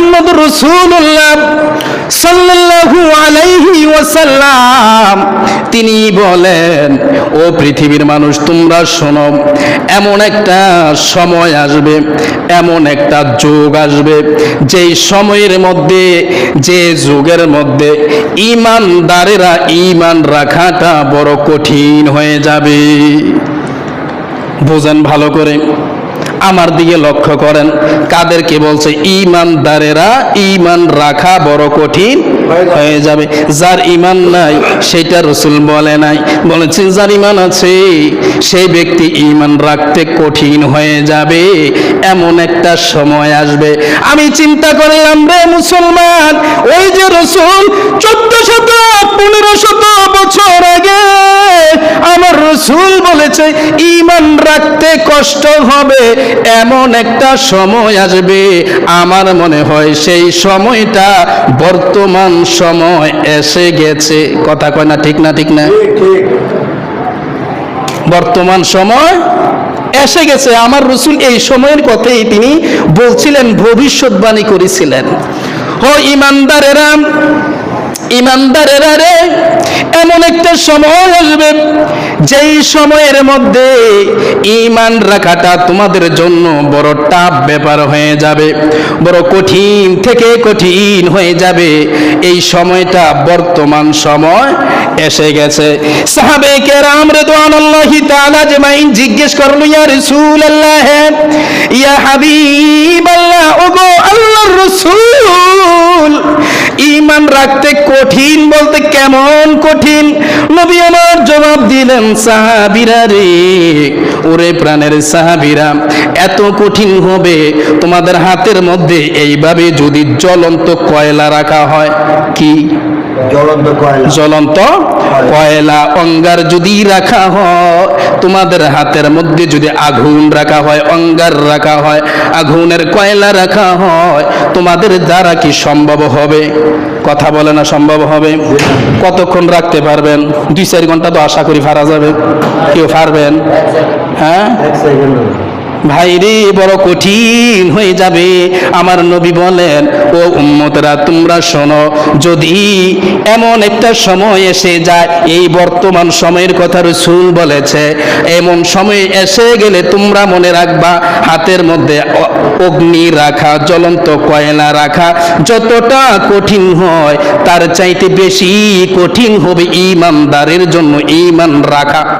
মোহাম্মদ রসুল্লাহ সাল্লাল্লাহু আলাইহি ওয়াসাল্লাম। তিনি বলেন, ও পৃথিবীর মানুষ, তোমরা শোনো, এমন একটা সময় আসবে, এমন একটা যুগ আসবে, যেই সময়ের মধ্যে, যে যুগের মধ্যে ইমানদারেরা ইমান রাখাটা বড় কঠিন হয়ে যাবে। বোঝেন ভালো করে। আমার দিকে লক্ষ্য করেন। কাদেরকে বলছে ইমানদারেরা ইমান রাখা বড় কঠিন হয়ে যাবে। যার ইমান নাই, সেটা রসুল বলে নাই। বলেছেন, যার ইমান আছে, সেই ব্যক্তি ইমান রাখতে কঠিন হয়ে যাবে। এমন একটা সময় আসবে। আমি চিন্তা করলাম, রে মুসলমান, ওই যে রসুল চোদ্দ ইমান রাখতে কষ্ট হবে এমন একটা সময় আসবে। আমার মনে হয় সেই সময়টা বর্তমান সময় এসে গেছে। কথা কয় না ঠিক না ঠিক না? বর্তমান সময় এসে গেছে। আমার রসুল এই সময়ের কথাই তিনি বলছিলেন ভবিষ্যৎবাণী করেছিলেন। ও ইমানদারেরা ইমানদারেরা এমন একটা সময় আসবে, যেই সময়ের মধ্যে ইমান রাখাটা তোমাদের জন্য বড় টাফ ব্যাপার হয়ে যাবে, বড় কঠিন থেকে কঠিন হয়ে যাবে। এই সময়টা বর্তমান সময় এসে গেছে। সাহাবে কেরাম রেদওয়ানুল্লাহি তাআলা জমাইন জিজ্ঞেস করল, ইয়া রাসূলুল্লাহ, ইয়া হাবিবাল্লাহ, ওগো আল্লাহর রাসূল ইমান রাখতে কঠিন বলতে কেমন কঠিন? নবী আমার জবাব দিলেন, সাহাবিরা রে, ওরে প্রাণের সাহাবিরা, এত কঠিন হবে। তোমাদের হাতের মধ্যে এইভাবে যদি জ্বলন্ত কয়লা রাখা হয়, কি জ্বলন্ত কয়লা। জ্বলন্ত কয়লা। অঙ্গার যদি রাখা হয় তোমাদের হাতের মধ্যে যদি আগুন রাখা হয় অঙ্গার রাখা হয় আগুনের কয়লা রাখা হয় তোমাদের দ্বারা কি সম্ভব হবে? কথা বলে না সম্ভব হবে? কতক্ষণ রাখতে পারবেন? দুই চার ঘণ্টা তো আশা করি ফারা যাবে। কেউ পারবেন হ্যাঁ? এক সেকেন্ড ভাই রে বড় কঠিন হয়ে যাবে। আমার নবী বলেন, ও উম্মতরা, তোমরা শোনো, যদি এমন একটা সময় এসে যায়, এই বর্তমান সময়ের কথা রসুল বলেছে, এমন সময় এসে গেলে তোমরা মনে রাখবা, হাতের মধ্যে অগ্নি রাখা, জ্বলন্ত কয়লা রাখা, যতটা কঠিন হয়, তার চাইতে বেশি কঠিন হবে ইমানদারের জন্য ইমান রাখা।